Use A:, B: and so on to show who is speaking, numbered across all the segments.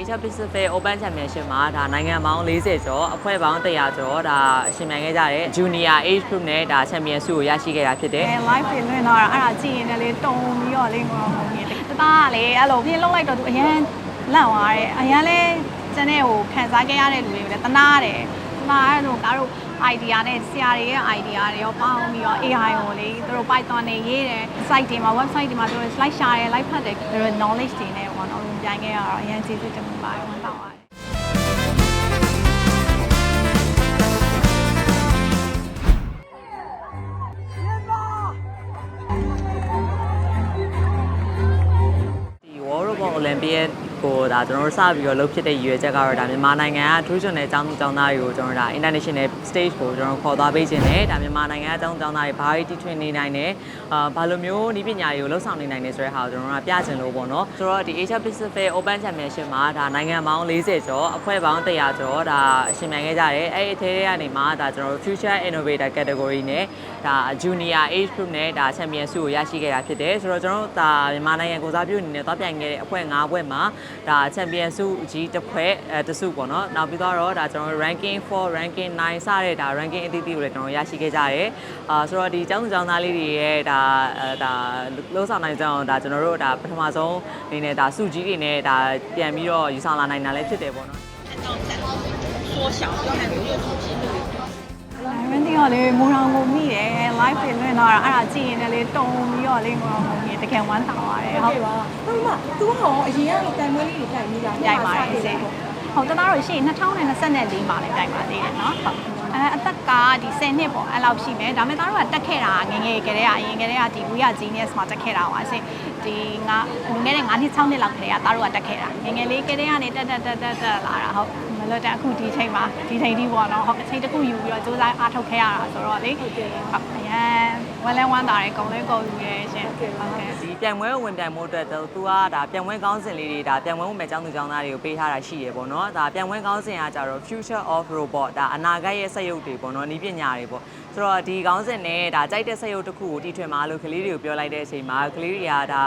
A: Asia Pacific Open Championship မှာဒါနိုင်ငံပေါင်း40ကျော်အဖွဲ့ပေါင်း100ကျော်ဒါအရှင်မြန်ခဲ့ကြတဲ့ Junior Age Group နဲ့ဒါ Champion ဆုကိုရရှိခဲ့တာဖြစ်တယ်
B: အဲ live ပြင်လွှင့်တော့အဲ့ဒါကြည့်ရင်လည်းတုံပြီးတော့လေးငေါငုံနေတယ်တသားကလေအဲ့လိုပြင်လောက်လိုက်တော့သူအရန်လန့်သွားတယ်အရန်လဲကျန်တဲ့ဟိုခံစားခဲ့ရတဲ့လူတွေကိုလည်းတနာတယ်တနာအဲ့လိုကားတို့ idea နဲ့ဆရာတွေရဲ့ idea တွေရောပေါင်းပြီးတော့ AI ကိုလေသူတို့ Python နဲ့ရေးတယ် site တွေမှာ website တွေမှာသူတို့ slide ရှာတယ် live ဖတ်တယ်သူတို့ knowledge တွေနဲ့ပေါ့နော်ပြန်ခဲ့ရတော့အရန်ကျေးဇူးတင်ပါတယ်ဝန်တောင်းပါတယ်
A: ဒီ World Robot Olympiad ကို ဒါကျွန်တော်တို့စပြီးတော့လုပ်ဖြစ်တဲ့ရည်ရွယ်ချက်ကတော့ဒါမြန်မာနိုင်ငံက traditional အကြောင်းသူအကြောင်းသားတွေကိုကျွန်တော်တို့ဒါ international stage ကိုကျွန်တော်ခေါ်သွားပေးခြင်းနဲ့ဒါမြန်မာနိုင်ငံအကြောင်းသူအကြောင်းသားတွေဘာတွေတီထွင်နေနိုင်တယ်အာဘာလိုမျိုးဤပညာတွေကိုလှုပ်ဆောင်နေနိုင်တယ်ဆိုတဲ့ဟာကိုကျွန်တော်တို့ကပြချင်လို့ပေါ့နော်ဆိုတော့ဒီ Asia Pacific Open Championship မှာဒါနိုင်ငံပေါင်း40ကျော်အဖွဲ့ပေါင်း100ကျော်ဒါအရှင်မြန်ခဲ့ကြတယ်အဲ့ဒီအထဲတွေကနေမှဒါကျွန်တော်တို့ Future Innovator Category နဲ့ဒါ Junior Age Group နဲ့ဒါ Champion ဆုကိုရရှိခဲ့တာဖြစ်တယ်ဆိုတော့ကျွန်တော်တို့ဒါမြန်မာနိုင်ငံကိုစားပြုအနေနဲ့သွားပြိုင်ခဲ့တဲ့အဖွဲ့၅ဖွဲ့မှာဒါ Champion ဆုကြီးတစ်ဖွဲ့အဲတစ်ဆုပေါ့နော်နောက်ပြီးတော့ဒါကျွန်တော်တို့ ranking 4 ranking 9စတဲ့ဒါ ranking အသီးသီးကိုလည်းကျွန်တော်ရရှိခဲ့ကြတယ်အာဆိုတော့ဒီကျောင်းသူကျောင်းသားလေးတွေရဲ့ဒါအဲဒါလုံးဆောင်နိုင်ကြအောင်ဒါကျွန်တော်တို့ဒါပထမဆုံးအနေနဲ့ဒါဆုကြီးတွေနဲ့ဒါပြန်ပြီးတော့ယူဆောင်လာနိုင်တာလည်းဖြစ်တယ်ပေါ့နော်
B: အဲ့ မင်းတိကလေမူရောင်ကိုမိတယ် live ပြင်လွှင့်တော့အဲ့ဒါကြည့်ရင်လည်းတုံပြီးတော့လေမူရောင်ကိုမိတကယ်ဝမ်းသာပါတယ်ဟုတ်
C: ပါဘူးမှ तू ကရောအရင်ကတော့တိုင်ပွဲလေးတွေတိုင်မိတာ
B: တိုင်ပါတယ်စေဟုတ်တနာတော့ရှိရင်2024မှာလည်းတိုင်ပါသေးတယ်နော်ဟုတ်အဲအသက်ကဒီ10နှစ်ပေါ့အဲ့လောက်ရှိမယ်ဒါပေမဲ့သားတို့ကတက်ခဲ့တာငငယ်ကလေးကအရင်ကလေးကဒီ We Are Genius မှာတက်ခဲ့တာပါရှင်ဒီငါငယ်ငယ်9နှစ်6နှစ်လောက်ကလေးကသားတို့ကတက်ခဲ့တာငယ်ငယ်လေးကလေးကနေတက်တက်တက်တက်တက်လာတာဟုတ်မလို့တက်အခုဒီချိန်မှာဒီချိန်ဒီပေါ့နော်ဟုတ်အချိန်တစ်ခုယူပြီးတော့စူးစမ်းအားထုတ်ခဲ့ရတာဆိုတော့လေဟုတ်အရန်ဝမ်းလဲဝမ်းသာတယ်ကုံလဲကုံယူရဲရှင်ဟုတ်ကဲ့
A: ဒီပြိုင်ပွဲကိုဝင်ပြိုင်မှုအတွက်တော့သူကဒါပြိုင်ပွဲကောင်းစဉ်လေးတွေဒါပြိုင်ပွဲဝင်မဲ့ကျောင်းသူကျောင်းသားတွေကိုပေးထားတာရှိရပေါ့နော်ဒါပြိုင်ပွဲကောင်းစဉ်ကကြတော့ Future of Robot ဒါအနာဂတ်ရဲ့စက်ရုပ်တွေပေါ့နော်ဤပညာတွေပေါ့ဆိုတော့ဒီကောင်းစဉ်နဲ့ဒါကြိုက်တဲ့စက်ရုပ်တစ်ခုကိုတီထွင်ပါလို့ကလေးတွေကိုပြောလိုက်တဲ့အချိန်မှာကလေးတွေကဒါ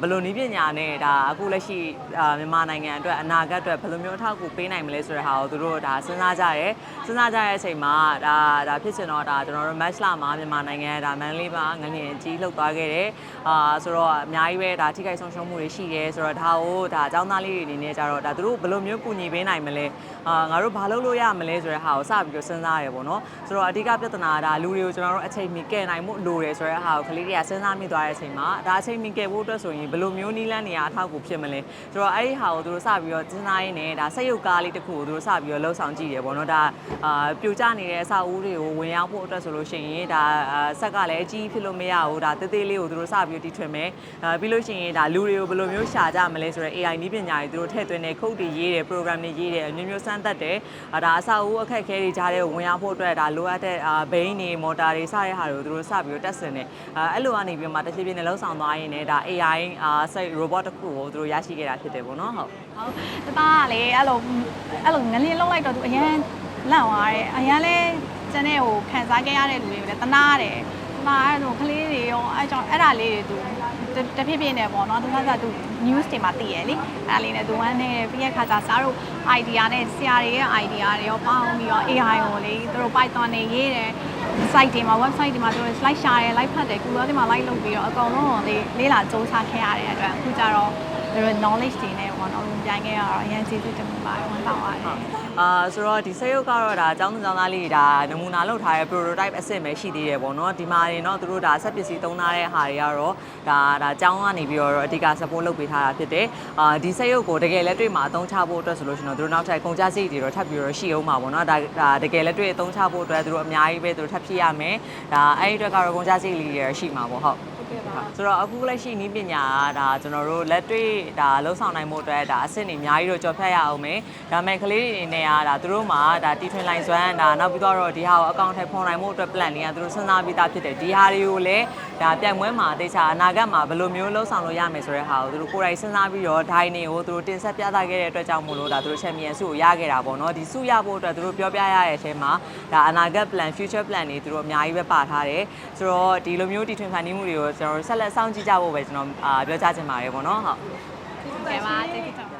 A: ဘယ်လိုနည်းပညာနဲ့ဒါအခုလက်ရှိအာမြန်မာနိုင်ငံအတွက်အနာဂတ်အတွက်ဘယ်လိုမျိုးအထောက်အကူပေးနိုင်မလဲဆိုတဲ့ဟာကိုသူတို့ဒါစဉ်းစားကြရဲစဉ်းစားကြတဲ့အချိန်မှာဒါဒါဖြစ်ချင်တော့ဒါကျွန်တော်တို့ match လာမှာမြန်မာနိုင်ငံဒါမန်လေးမှာငလျင်ကြီးလှုပ်သွားခဲ့တယ်အာဆိုတော့အများကြီးပဲဒါထိခိုက်ဆုံးရှုံးမှုတွေရှိတယ်ဆိုတော့ဒါကိုဒါအကြောင်းသားလေးတွေအနေနဲ့ကြတော့ဒါသူတို့ဘယ်လိုမျိုးကူညီပေးနိုင်မလဲအာငါတို့ဘာလုပ်လို့ရမလဲဆိုတဲ့ဟာကိုစပြီးတော့စဉ်းစားရပေါ့နော်ဆိုတော့အဓိကပြဿနာကဒါလူတွေကိုကျွန်တော်တို့အချိန်မီကယ်နိုင်မှုလိုတယ်ဆိုတဲ့ဟာကိုကလေးတွေကစဉ်းစားမိသွားတဲ့အချိန်မှာဒါအချိန်မီကယ်ဖို့အတွက်ဆိုရင်ဘယ်လိုမျိုးနီးလန်းနေရအထောက်အကူဖြစ်မလဲဆိုတော့အဲ့ဒီဟာကိုသူတို့စပြီးတော့စဉ်းစားရင်းနဲ့ဒါစက်ရုပ်ကားလေးတစ်ခုကိုသူတို့စပြီးတော့လှုပ်ဆောင်ကြည့်တယ်ပေါ့နော်ဒါအာပြိုကျနေတဲ့အဆောက်အဦတွေကိုဝင်ရောက်ဖို့အတွက်ဆိုလို့ရှိရင်ဒါအာဆက်ကလည်းအကြီးဖြစ်လို့မရဘူးဒါတေးသေးလေးကိုသူတို့စပြီးတော့တီထွင်မယ်အာပြီးလို့ရှိရင်ဒါလူတွေကိုဘယ်လိုမျိုးရှာကြမလဲဆိုတော့ AI နည်းပညာတွေသူတို့ထည့်သွင်းတယ်ခုတ်တွေရေးတယ် program တွေရေးတယ်အမျိုးမျိုးစမ်းသပ်တယ်အာဒါအဆောက်အဦအခက်အခဲတွေကြားထဲကိုဝင်ရောက်ဖို့အတွက်ဒါလိုအပ်တဲ့အာဘိန်းတွေမော်တာတွေစတဲ့ဟာတွေကိုသူတို့စပြီးတော့တက်ဆင်တယ်အာအဲ့လိုကနေပြီးမှတစ်ဖြည်းဖြည်းနဲ့လှုပ်ဆောင်သွားရင်းနဲ့ဒါ AI အာစိတ် robot တစ်ခုကိုသူတို့ရရှိခဲ့တာဖြစ်တယ်ပေါ့နော်ဟုတ်
B: ဟုတ်တသားကလေအဲ့လိုအဲ့လိုငလင်းလောက်လိုက်တော့သူအရန်လန့်သွားတယ်အရန်လဲကျန်တဲ့ဟိုခံစားခဲ့ရတဲ့လူတွေကိုလည်းတနာတယ် တနာအဲ့လိုကလေးတွေရောအဲ့ကြောင့်အဲ့ဒါလေးတွေသူတဖြည်းဖြည်းနဲ့ပေါ့နော်သူကစားသူ news တွေမှာသိရလေအဲ့ဒါလေးနဲ့သူဝမ်းနေပြီးရခါကျစားတို့ idea နဲ့ဆရာတွေရဲ့ idea တွေရောပေါင်းပြီးတော့ AI ကိုလေသူတို့ Python နဲ့ရေးတယ် site တွေမှာ website တွေမှာသူတို့ slide ရှာတယ် live ဖတ်တယ် Google တွေမှာ live လုပ်ပြီးတော့အကုန်လုံးလေးလေးလာစူးစမ်းခဲ့ရတဲ့အတွက်အခုကျတော့ သူတို့ knowledge တွေနဲ့ပေါ့နော်ပြန်ခဲ့ရတော့အရင်ကျေးဇူးတင်ပါတယ်ဝန်တောင်းပါတယ်
A: အာဆိုတော့ဒီစက်ရုပ်ကတော့ဒါအကြောင်းသူအကြောင်းသားလေးတွေဒါနမူနာလုပ်ထားတဲ့ prototype အဆင့်ပဲရှိသေးတယ်ပေါ့နော်ဒီမှာနေတော့သူတို့ဒါဆက်ပစ္စည်းသုံးထားတဲ့ဟာတွေကတော့ဒါဒါအကြောင်းကနေပြီးတော့အဓိက support လုပ်ပေးထားတာဖြစ်တယ်အာဒီစက်ရုပ်ကိုတကယ်လက်တွေ့မှာအသုံးချဖို့အတွက်ဆိုလို့ရှိရင်တော့သူတို့နောက်ထပ်ကုန်ကျစရိတ်တွေတော့ထပ်ပြီးတော့ရှိအောင်ပါပေါ့နော်ဒါဒါတကယ်လက်တွေ့အသုံးချဖို့အတွက်သူတို့အများကြီးပဲသူတို့ထပ်ဖြစ်ရမယ်ဒါအဲ့ဒီအတွက်ကတော့ကုန်ကျစရိတ်လေးတွေရှိမှာပေါ့ဟုတ် ဆိုတော့အခုလက်ရှိနည်းပညာကဒါကျွန်တော်တို့လက်တွေ့ဒါလှုပ်ဆောင်နိုင်မှုအတွက်ဒါအဆင့်တွေအများကြီးတော့ကြော်ဖြတ်ရအောင်မယ်ဒါပေမဲ့ကလေးတွေအနေနဲ့ကဒါသူတို့မှာဒါတီထွင်လိုင်စွမ်းဒါနောက်ပြီးတော့ဒီဟာကိုအကောင့်ထဲဖော်နိုင်မှုအတွက် plan တွေကသူတို့စဉ်းစားပြီးသားဖြစ်တယ်ဒီဟာတွေကိုလည်းဒါပြိုင်ပွဲမှာတေချာအနာဂတ်မှာဘယ်လိုမျိုးလှုပ်ဆောင်လို့ရမယ်ဆိုတဲ့ဟာကိုသူတို့ကိုယ်တိုင်စဉ်းစားပြီးတော့ဒိုင်းတွေကိုသူတို့တင်ဆက်ပြသခဲ့တဲ့အတွက်ကြောင့်မို့လို့ဒါသူတို့ချန်ပီယံဆုကိုရခဲ့တာပေါ့နော်ဒီဆုရဖို့အတွက်သူတို့ပြောပြရတဲ့အချိန်မှာဒါအနာဂတ် plan future plan တွေသူတို့အများကြီးပဲပါထားတယ်ဆိုတော့ဒီလိုမျိုးတီထွင်ဖန်တီးမှုတွေကိုကျွန်တော်တို့ဆက်လက်စောင့်ကြည့်ကြဖို့ပဲကျွန်တော်အာပြောချချင်ပါတယ်ပေါ့နော်ဟုတ်
B: ကဲပါကျေးဇူး